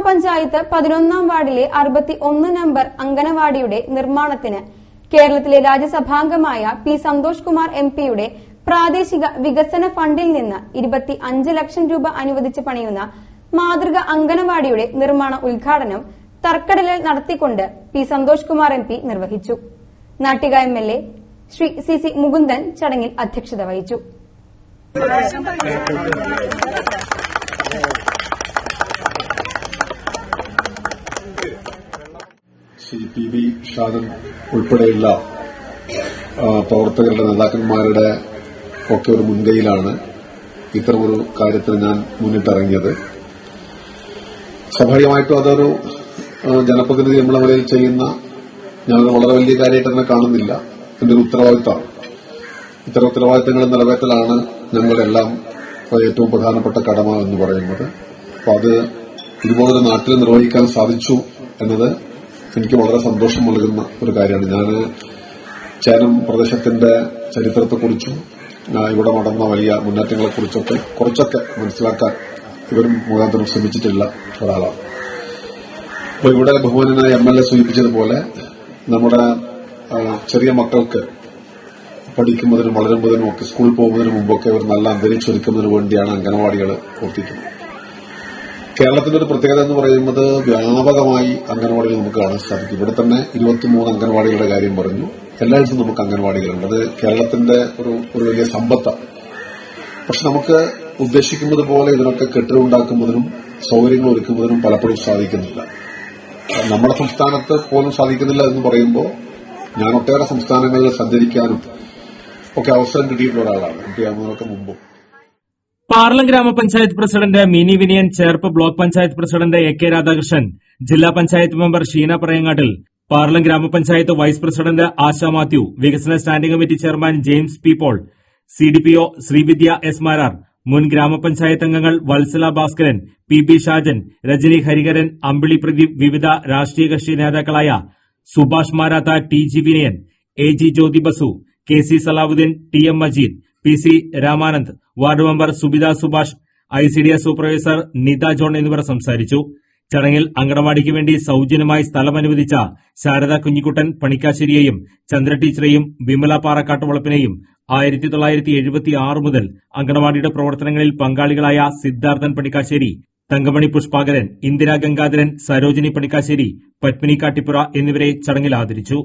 ഗ്രാമപഞ്ചായത്ത് പതിനൊന്നാം വാർഡിലെ അറുപത്തി ഒന്ന് നമ്പർ അങ്കനവാടിയുടെ നിർമ്മാണത്തിന് കേരളത്തിലെ രാജ്യസഭാംഗമായ പി സന്തോഷ് കുമാർ എം പിയുടെ പ്രാദേശിക വികസന ഫണ്ടിൽ നിന്ന് ഇരുപത്തി അഞ്ച് ലക്ഷം രൂപ അനുവദിച്ച് പണിയുന്ന മാതൃക അങ്കനവാടിയുടെ നിർമ്മാണ ഉദ്ഘാടനം തർക്കടലിൽ നടത്തിക്കൊണ്ട് P Santhosh Kumar M P നിർവഹിച്ചു. Nattika M L A Shri C C Mukundan ചടങ്ങിൽ അധ്യക്ഷത വഹിച്ചു. ശ്രീ പി ബി ഷാദൻ ഉൾപ്പെടെയുള്ള പ്രവർത്തകരുടെ നേതാക്കന്മാരുടെ ഒക്കെ ഒരു മുൻകൈയിലാണ് ഇത്തരമൊരു കാര്യത്തിന് ഞാൻ മുന്നിട്ടിറങ്ങിയത്. സ്വാഭാവികമായിട്ടും അതൊരു ജനപ്രതിനിധി നമ്മളെ നിലയിൽ ചെയ്യുന്ന ഞാനത് വളരെ വലിയ കാര്യമായിട്ട് തന്നെ കാണുന്നില്ല. എന്റെ ഒരു ഉത്തരവാദിത്തമാണ് ഇത്തരം ഉത്തരവാദിത്തങ്ങൾ നിറവേറ്റലാണ് ഞങ്ങളെല്ലാം ഏറ്റവും പ്രധാനപ്പെട്ട കടമ എന്ന് പറയുന്നത്. അപ്പോൾ അത് ഇതുപോലൊരു നാട്ടിൽ നിർവഹിക്കാൻ സാധിച്ചു എന്നത് എനിക്ക് വളരെ സന്തോഷം നൽകുന്ന ഒരു കാര്യമാണ്. ഞാൻ ചേനം പ്രദേശത്തിന്റെ ചരിത്രത്തെക്കുറിച്ചും ഇവിടെ നടന്ന വലിയ മുന്നേറ്റങ്ങളെക്കുറിച്ചൊക്കെ കുറച്ചൊക്കെ മനസ്സിലാക്കാൻ ഇവരും മുഖാന്തരം ശ്രമിച്ചിട്ടുള്ള ഒരാളാണ്. അപ്പോൾ ഇവിടെ ബഹുമാനായ എം എൽ എ സൂചിപ്പിച്ചതുപോലെ നമ്മുടെ ചെറിയ മക്കൾക്ക് പഠിക്കുന്നതിനും വളരുന്നതിനും ഒക്കെ സ്കൂളിൽ പോകുന്നതിന് മുമ്പൊക്കെ ഒരു നല്ല അന്തരീക്ഷം വേണ്ടിയാണ് അംഗനവാടികൾ പ്രവർത്തിക്കുന്നത് കേരളത്തിന്റെ ഒരു പ്രത്യേകത എന്ന് പറയുന്നത് വ്യാപകമായി അംഗൻവാടികൾ നമുക്ക് കാണാൻ സാധിക്കും. ഇവിടെ തന്നെ ഇരുപത്തിമൂന്ന് അംഗൻവാടികളുടെ കാര്യം പറഞ്ഞു. എല്ലായിടത്തും നമുക്ക് അംഗൻവാടികളുണ്ട്. അത് കേരളത്തിന്റെ ഒരു ഒരു വലിയ സമ്പത്താണ് പക്ഷെ നമുക്ക് ഉദ്ദേശിക്കുന്നത് പോലെ ഇതിനൊക്കെ കെട്ടിടമുണ്ടാക്കുന്നതിനും സൗകര്യങ്ങൾ ഒരുക്കുന്നതിനും പലപ്പോഴും സാധിക്കുന്നില്ല. നമ്മുടെ സംസ്ഥാനത്ത് പോലും സാധിക്കുന്നില്ല എന്ന് പറയുമ്പോൾ ഞാൻ ഒട്ടേറെ സംസ്ഥാനങ്ങളിൽ സഞ്ചരിക്കാനും ഒക്കെ അവസരം കിട്ടിയിട്ടുള്ള ഒരാളാണ്. ആകുന്നതിനൊക്കെ മുമ്പും. പാർലം ഗ്രാമപഞ്ചായത്ത് president Mini Viniyan Cherpu block panchayat president A K Radhakrishnan ജില്ലാ പഞ്ചായത്ത് മെമ്പർ ഷീന പറയങ്ങാട്ടിൽ പാർലം ഗ്രാമപഞ്ചായത്ത് വൈസ് പ്രസിഡന്റ് ആശ മാത്യു വികസന standing committee chairman James P Paul C D P O Sreevidya S Marar മുൻ ഗ്രാമപഞ്ചായത്ത് അംഗങ്ങൾ വത്സല ഭാസ്കരൻ പി ബി ഷാജൻ രജനി ഹരിഹരൻ അമ്പിളി പ്രദീപ് വിവിധ രാഷ്ട്രീയ കക്ഷി നേതാക്കളായ Subhash Marath T G Vinayan A G Jyothi Basu K C Salahuddin T M Majeed P C Ramanand ward member Subitha Subhash I C D S supervisor Nitha John എന്നിവർ സംസാരിച്ചു. ചടങ്ങിൽ അങ്കണവാടിക്ക് വേണ്ടി സൌജന്യമായി സ്ഥലം അനുവദിച്ച ശാരദ കുഞ്ഞിക്കുട്ടൻ പണിക്കാശ്ശേരിയെയും ചന്ദ്ര ടീച്ചറെയും വിമല പാറക്കാട്ടുവളപ്പിനെയും ആയിരത്തി തൊള്ളായിരത്തി എഴുപത്തി ആറ് മുതൽ അങ്കണവാടിയുടെ പ്രവർത്തനങ്ങളിൽ പങ്കാളികളായ സിദ്ധാർത്ഥൻ പണിക്കാശ്ശേരി തങ്കമണി പുഷ്പാകരൻ ഇന്ദിരാ ഗംഗാധരൻ സരോജിനി പണിക്കാശ്ശേരി പത്മിനി കാട്ടിപ്പുറ എന്നിവരെ ചടങ്ങിൽ ആദരിച്ചു.